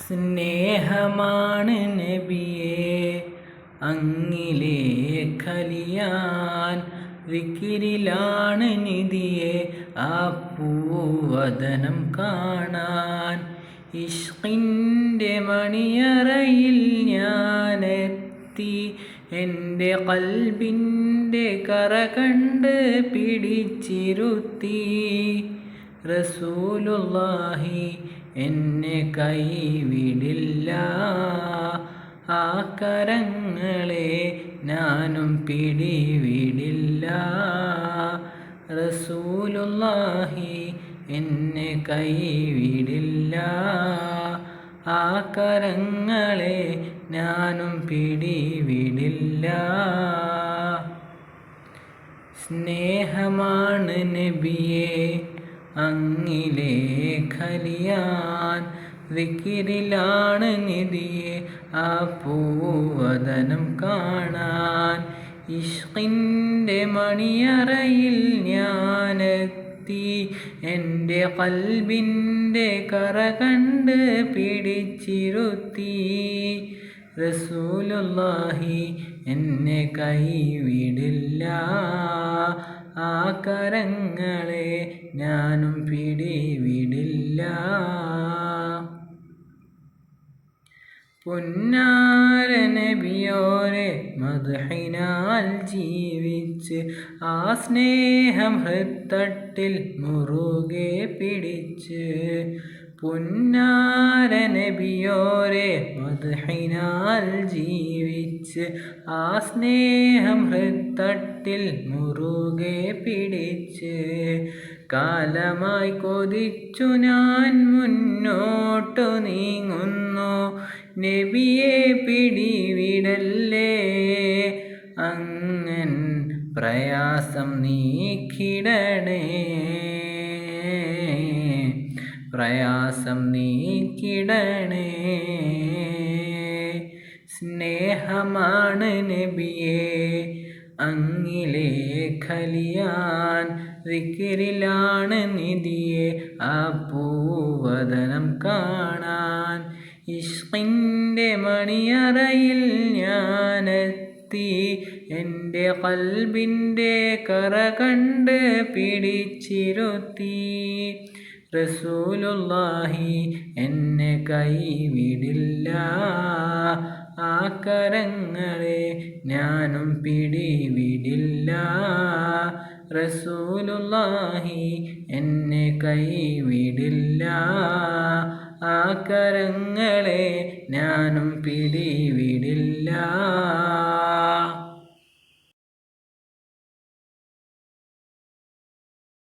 സ്നേഹമാണ് നബിയെ. അങ്ങിലേ ഖലിയാൻ വിക്കിരിലാണ് നിധിയെ. ആ പൂവദനം കാണാൻ ഇഷ്കിന്റെ മണിയറയിൽ ഞാനെത്തി. എന്റെ കൽബിന്റെ കറ കണ്ട് പിടിച്ചിരുത്തി. റസൂലുള്ളാഹി എന്നെ കൈവിടില്ല. ആ കരങ്ങളെ ഞാനും പിടിവിടില്ല. റസൂലുള്ളാഹി എന്നെ കൈവിടില്ല. ആ കരങ്ങളെ ഞാനും പിടിവിടില്ല. സ്നേഹമാണ് നബിയെ. അങ്ങിലെ ഖലിയാൻ വിക്കിരിലാണ് നിധിയെ ആ പൂവതനം കാണാൻ. ഇഷ്കിന്റെ മണിയറയിൽ ഞാനെത്തി എന്റെ കൽബിന്റെ കറ കണ്ട് പിടിച്ചിരുത്തി. റസൂലുള്ളാഹി എന്നെ കൈവിടില്ല. കരങ്ങളെ ഞാനും പിടിവിടില്ല. പൊന്നാര നബിയോരെ മധുഹിനാൽ ജീവിച്ച് ആ സ്നേഹം ഹൃത്തട്ടിൽ മുറുകെ പിടിച്ച് പുന്നാര നബിയോരെ മധുഹിനാൽ ജീവിച്ച് ആ സ്നേഹം ഹൃത്തട്ടിൽ മുറുകെ പിടിച്ച് കാലമായി കൊതിച്ചു ഞാൻ മുന്നോട്ടു നീങ്ങുന്നു. നബിയെ പിടിവിടല്ലേ? അങ്ങൻ പ്രയാസം നീക്കിടണേ പ്രയാസം നീക്കിടണേ. സ്നേഹമാണ് നബിയെ അങ്ങിലെ ഖലിയാൻ വിക്കിരിലാണ് നിധിയെ. അപ്പൂവദനം പൂവദനം കാണാൻ ഇഷ്കിന്റെ മണിയറയിൽ ഞാനെത്തി. എന്റെ കൽബിന്റെ കറ കണ്ട് പിടിച്ചിരുത്തി. റസൂലുള്ളാഹി എന്നെ കൈവിടില്ല. ആ കരങ്ങളെ ഞാനും പിടിവിടില്ല. റസൂലുള്ളാഹി എന്നെ കൈവിടില്ല. ആ കരങ്ങളെ ഞാനും പിടിവിടില്ല.